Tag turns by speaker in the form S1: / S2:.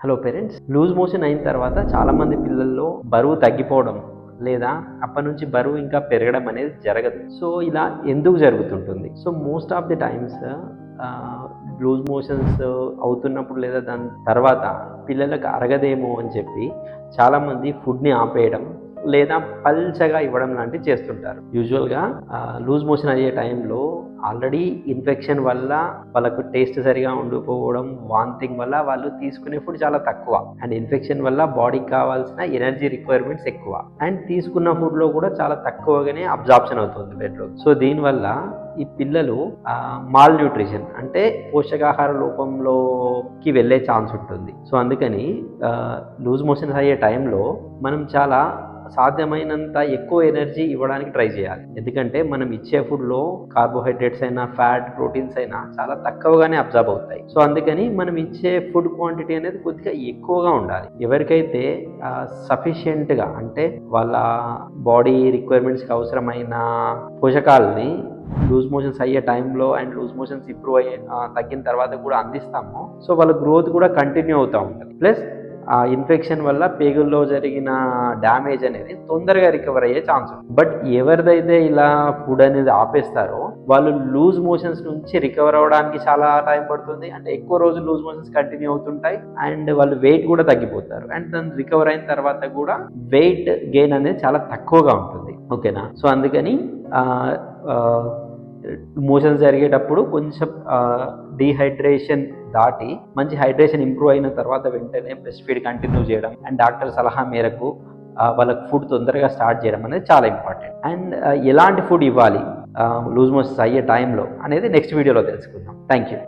S1: Hello parents loose motion అయిన తర్వాత చాలామంది పిల్లల్లో బరువు తగ్గిపోవడం లేదా అప్పటి నుంచి బరువు ఇంకా పెరగడం అనేది జరగదు. సో ఇలా ఎందుకు జరుగుతుంటుంది? So most of the times loose motions అవుతున్నప్పుడు లేదా దాని తర్వాత పిల్లలకు అరగదేమో అని చెప్పి చాలామంది ఫుడ్ని ఆపేయడం లేదా పల్చగా ఇవ్వడం లాంటివి చేస్తుంటారు. యూజువల్గా లూజ్ మోషన్ అయ్యే టైంలో ఆల్రెడీ ఇన్ఫెక్షన్ వల్ల వాళ్ళకు టేస్ట్ సరిగా ఉండిపోవడం వాంతింగ్ వల్ల వాళ్ళు తీసుకునే ఫుడ్ చాలా తక్కువ. అండ్ ఇన్ఫెక్షన్ వల్ల బాడీకి కావాల్సిన ఎనర్జీ రిక్వైర్మెంట్స్ ఎక్కువ. అండ్ తీసుకున్న ఫుడ్లో కూడా చాలా తక్కువగానే అబ్జార్ప్షన్ అవుతుంది బెడ్లో. సో దీనివల్ల ఈ పిల్లలు మాల్ న్యూట్రిషన్ అంటే పోషకాహార లోపంలోకి వెళ్ళే ఛాన్స్ ఉంటుంది. సో అందుకని లూజ్ మోషన్స్ అయ్యే టైంలో మనం చాలా సాధ్యమైనంత ఎక్కువ ఎనర్జీ ఇవ్వడానికి ట్రై చేయాలి. ఎందుకంటే మనం ఇచ్చే ఫుడ్లో కార్బోహైడ్రేట్స్ అయినా ఫ్యాట్ ప్రోటీన్స్ అయినా చాలా తక్కువగానే అబ్జర్వ్ అవుతాయి. సో అందుకని మనం ఇచ్చే ఫుడ్ క్వాంటిటీ అనేది కొద్దిగా ఎక్కువగా ఉండాలి. ఎవరికైతే సఫిషియెంట్గా అంటే వాళ్ళ బాడీ రిక్వైర్మెంట్స్కి అవసరమైన పోషకాలని లూజ్ మోషన్స్ అయ్యే టైంలో అండ్ లూజ్ మోషన్స్ ఇంప్రూవ్ అయ్యే తగ్గిన తర్వాత కూడా అందిస్తాము సో వాళ్ళ గ్రోత్ కూడా కంటిన్యూ అవుతూ ఉంటుంది. ప్లస్ ఆ ఇన్ఫెక్షన్ వల్ల పేగుల్లో జరిగిన డ్యామేజ్ అనేది తొందరగా రికవర్ అయ్యే ఛాన్స్ బట్ ఎవరిదైతే ఇలా ఫుడ్ అనేది ఆపేస్తారో వాళ్ళు లూజ్ మోషన్స్ నుంచి రికవర్ అవ్వడానికి చాలా టైం పడుతుంది. అంటే ఎక్కువ రోజులు లూజ్ మోషన్స్ కంటిన్యూ అవుతుంటాయి. అండ్ వాళ్ళు వెయిట్ కూడా తగ్గిపోతారు. అండ్ దాని రికవర్ అయిన తర్వాత కూడా వెయిట్ గెయిన్ అనేది చాలా తక్కువగా ఉంటుంది. ఓకేనా? సో అందుకని మోషన్స్ జరిగేటప్పుడు కొంచెం డీహైడ్రేషన్ దాటి మంచి హైడ్రేషన్ ఇంప్రూవ్ అయిన తర్వాత వెంటనే బ్రెస్ట్ ఫీడ్ కంటిన్యూ చేయడం అండ్ డాక్టర్ సలహా మేరకు వాళ్ళకి ఫుడ్ తొందరగా స్టార్ట్ చేయడం అనేది చాలా ఇంపార్టెంట్ అండ్ ఎలాంటి ఫుడ్ ఇవ్వాలి? లూజ్ మోషన్స్ అయ్యే టైంలో అనేది నెక్స్ట్ వీడియోలో తెలుసుకుందాం. Thank you